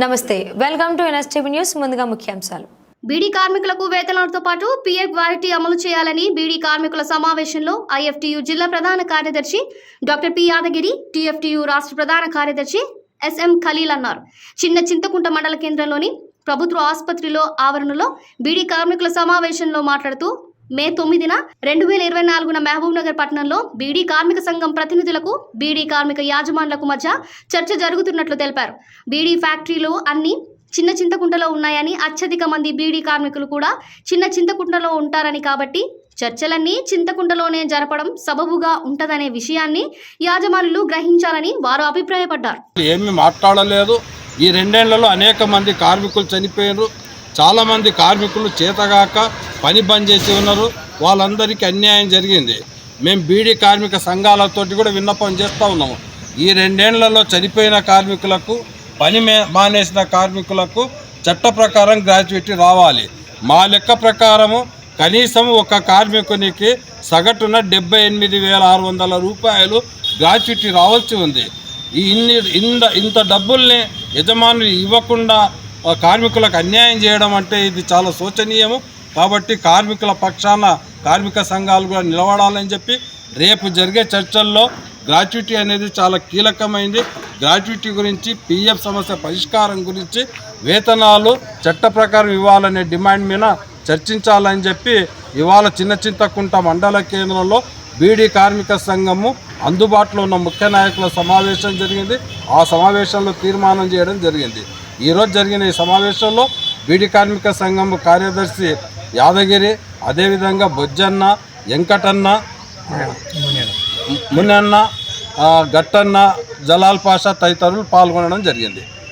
నమస్తే welcome to NSTV news ముందుగా ముఖ్యాంశాలు. బీడీ కార్మికులకు వేతనాలతో పాటు పీఎఫ్ గ్వారిటీ అమలు చేయాలని బీడీ కార్మికుల సమావేశంలో ఐఎఫ్టియు జిల్లా ప్రధాన కార్యదర్శి డాక్టర్ పి యాదగిరి టిఎఫ్టియు రాష్ట్ర ప్రధాన కార్యదర్శి ఎస్ఎం ఖలీల్ అన్నారు. చిన్న చింతకుంట మండల కేంద్రంలోని ప్రభుత్వ ఆసుపత్రిలో ఆవరణలో బీడీ కార్మికుల సమావేశంలో మాట్లాడుతూ మే తొమ్మిదిన రెండు వేల ఇరవై నాలుగున మహబూబ్ నగర్ పట్టణంలో బీడీ కార్మిక సంఘం ప్రతినిధులకు బీడీ కార్మిక యాజమానులకు మధ్య చర్చ జరుగుతున్నట్లు తెలిపారు. బీడీ ఫ్యాక్టరీలు అన్ని చిన్న చింతకుంటలో ఉన్నాయని అత్యధిక మంది బీడీ కార్మికులు కూడా చిన్న చింతకుంటలో ఉంటారని కాబట్టి చర్చలన్నీ చింతకుంటలోనే జరపడం సబబుగా ఉంటదనే విషయాన్ని యాజమానులు గ్రహించాలని వారు అభిప్రాయపడ్డారు. ఏమీ మాట్లాడలేదు. ఈ రెండేళ్ళలో అనేక మంది కార్మికులు చనిపోయారు చాలామంది కార్మికులు చేతగాక పని బంద్ చేసి ఉన్నారు. వాళ్ళందరికీ అన్యాయం జరిగింది. మేము బీడీ కార్మిక సంఘాలతోటి కూడా విన్నపం చేస్తూ ఉన్నాము. ఈ రెండేళ్ళలో చనిపోయిన కార్మికులకు పని మే- మానేసిన కార్మికులకు చట్ట ప్రకారం గ్రాడ్యుయేటీ రావాలి. మా లెక్క ప్రకారము కనీసం ఒక కార్మికునికి సగటున డెబ్బై ఎనిమిది వేల ఆరు వందల రూపాయలు గ్రాడ్యుయేటీ రావాల్సి ఉంది. ఈ ఇన్ని ఇంత ఇంత డబ్బుల్ని యజమానులు ఇవ్వకుండా కార్మికులకు అన్యాయం చేయడం అంటే ఇది చాలా శోచనీయము. కాబట్టి కార్మికుల పక్షాన కార్మిక సంఘాలు కూడా నిలబడాలని చెప్పి రేపు జరిగే చర్చల్లో గ్రాట్యుటీ అనేది చాలా కీలకమైంది. గ్రాట్యుటీ గురించి పిఎఫ్ సమస్య పరిష్కారం గురించి వేతనాలు చట్ట ప్రకారం ఇవ్వాలనే డిమాండ్ మీద చర్చించాలని చెప్పి ఇవాళ చిన్న చింతకుంట మండల కేంద్రంలో బీడీ కార్మిక సంఘము అందుబాటులో ఉన్న ముఖ్య నాయకుల సమావేశం జరిగింది. ఆ సమావేశంలో తీర్మానం చేయడం జరిగింది. ఈరోజు జరిగిన ఈ సమావేశంలో బీడీ కార్మిక సంఘం కార్యదర్శి యాదగిరి అదేవిధంగా బొజ్జన్న వెంకటన్న మున్నన్న గట్టన్న జలాల్ పాషా తదితరులు పాల్గొనడం జరిగింది.